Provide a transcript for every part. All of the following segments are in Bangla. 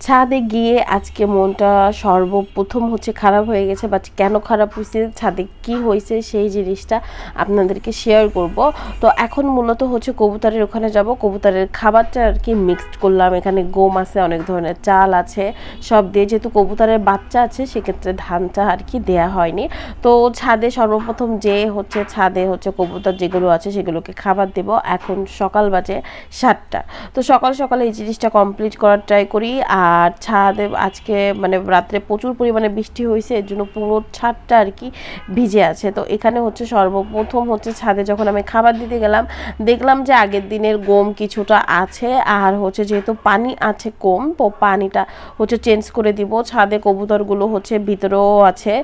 ছাদে গিয়ে আজকে মনটা সর্বপ্রথম হচ্ছে খারাপ হয়ে গেছে বাট কেন খারাপ হয়েছে, ছাদে কি হয়েছে সেই জিনিসটা আপনাদেরকে শেয়ার করব। তো এখন মূলত হচ্ছে কবুতরের ওখানে যাব, কবুতরের খাবারটা আর কি মিক্সড করলাম। এখানে গম আছে, অনেক ধরনের চাল আছে, সব দিয়ে যেহেতু কবুতরের বাচ্চা আছে, সেক্ষেত্রে ধানটা আর কি দেয়া হয়নি। তো ছাদে সর্বপ্রথম যে হচ্ছে ছাদে হচ্ছে কবুতর যেগুলো আছে, সেগুলোকে খাবার দেব। এখন সকাল বাজে সাতটা। তো সকাল সকালে এই জিনিসটা কমপ্লিট করার ট্রাই করি। আর ছাদে আজকে মানে রাত্রে প্রচুর পরিমাণে বৃষ্টি হয়েছে, এর জন্য পুরো ছাদটা আর কি ভিজে আছে। তো এখানে হচ্ছে সর্বপ্রথম হচ্ছে ছাদে যখন আমি খাবার দিতে গেলাম, দেখলাম যে আগের দিনের গম কিছুটা আছে আর হচ্ছে যেহেতু পানি আছে কম, তো পানিটা হচ্ছে চেঞ্জ করে দিব। ছাদে কবুতরগুলো হচ্ছে ভিতরেও আছে,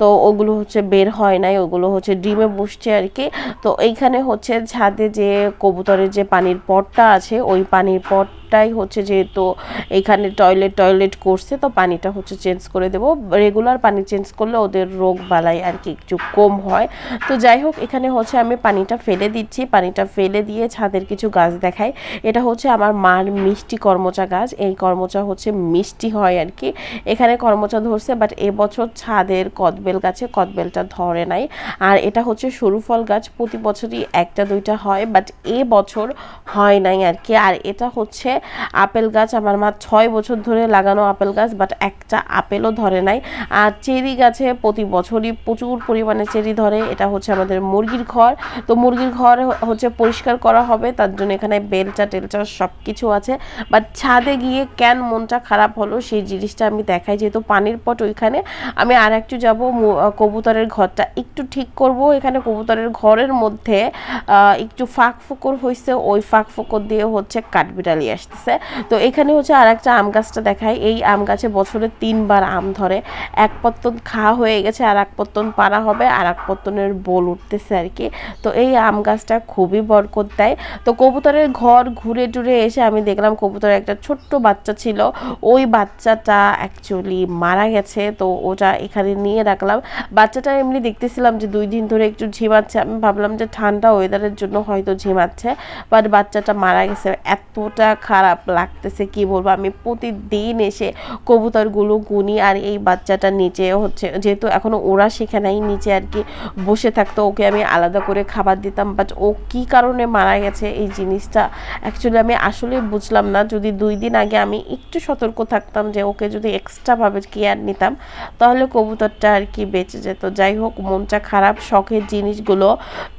তো ওগুলো হচ্ছে বের হয় নাই, ওগুলো হচ্ছে ডিমে বসছে আর কি। তো এইখানে হচ্ছে ছাদে যে কবুতরের যে পানির পটটা আছে, ওই পানির পটটাই হচ্ছে যেহেতু এখানে টয়লেট টয়লেট করছে, তো পানিটা হচ্ছে চেঞ্জ করে দেবো। রেগুলার পানি চেঞ্জ করলে ওদের রোগ বালাই আর কি একটু কম হয়। তো যাই হোক, এখানে হচ্ছে আমি পানিটা ফেলে দিচ্ছি। পানিটা ফেলে দিয়ে ছাদের কিছু গাছ দেখাই। এটা হচ্ছে আমার মার মিষ্টি কর্মচা গাছ। এই কর্মচা হচ্ছে মিষ্টি হয় আর কি। এখানে কর্মচা ধরছে বাট এবছর ছাদের কদবেল গাছে কদবেলটা ধরে নাই। আর এটা হচ্ছে সরু ফল গাছ। প্রতি বছরই একটা দুইটা হয় বাট এ বছর হয় নাই আর কি। আর এটা হচ্ছে আপেল গাছ আমার মা ছয় বছর ধরে লাগানো আপেল গাছ বাট একটা আপেলও ধরে নাই। আর চেরি গাছে প্রতি বছরই প্রচুর পরিমাণে চেরি ধরে। এটা হচ্ছে আমাদের মুরগির ঘর। তো মুরগির ঘর হচ্ছে পরিষ্কার করা হবে, তার জন্য এখানে বেলচা টেলচা সব কিছু আছে। বাট ছাদে গিয়ে কেন মনটা খারাপ হলো সেই জিনিসটা আমি দেখাই, যেহেতু পানির পট ওইখানে। আমি আর একটু যাব কবুতরের ঘরটা একটু ঠিক করব। এখানে কবুতরের ঘরের মধ্যে একটু ফাঁক ফুকর হয়েছে ওই ফাঁক ফোকর দিয়ে হচ্ছে কাঠবিড়ালি আসতেছে। তো এখানে হচ্ছে আর একটা আম গাছটা দেখাই। এই আম গাছে বছরে তিনবার আম ধরে। এক পত্তন খাওয়া হয়ে গেছে, আর এক পত্তন পারা হবে, আর এক পত্তনের বোল উঠতেছে আর কি। তো এই আম গাছটা খুবই বরকত দেয়। তো কবুতরের ঘর ঘুরে টুরে এসে আমি দেখলাম কবুতরের একটা ছোট্ট বাচ্চা ছিল। ওই বাচ্চাটা অ্যাকচুয়ালি মারা গেছে। তো ওটা এখানে নিয়ে রাখলাম। বাচ্চাটা এমনি দেখতেছিলাম যে দুই দিন ধরে একটু ঝিমাচ্ছে। আমি ভাবলাম যে ঠান্ডা ওয়েদারের জন্য হয়তো ঝিমাচ্ছে বাট বাচ্চাটা মারা গেছে। এতটা খারাপ লাগতেছে, কি বলব? আমি প্রতিদিন এসে কবুতরগুলো গুনি আর এই বাচ্চাটা নিচে হচ্ছে, যেহেতু এখনও ওরা শেখে নাই, নিচে আর কি বসে থাকতো, ওকে আমি আলাদা করে খাবার দিতাম। বাট ও কি কারণে মারা গেছে এই জিনিসটা অ্যাকচুয়ালি আমি আসলে বুঝলাম না। যদি দুই দিন আগে আমি একটু সতর্ক থাকতাম যে ওকে যদি এক্সট্রাভাবে কেয়ার নিতাম, তাহলে কবুতরটা আর কি বেঁচে যেত। যাই হোক, মনটা খারাপ, শখের জিনিসগুলো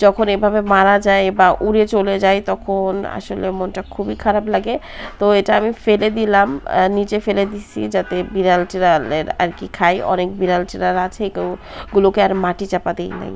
যখন এভাবে মারা যায় বা উড়ে চলে যায়, তখন আসলে মনটা খুবই খারাপ লাগে। তো এটা আমি ফেলে দিলাম নিচে ফেলে দিছি যাতে বিড়াল চিড়ালের আর কি খাই অনেক বিড়াল টিড়াল আছে, এগুলোকে আর মাটি চাপা দিই নাই।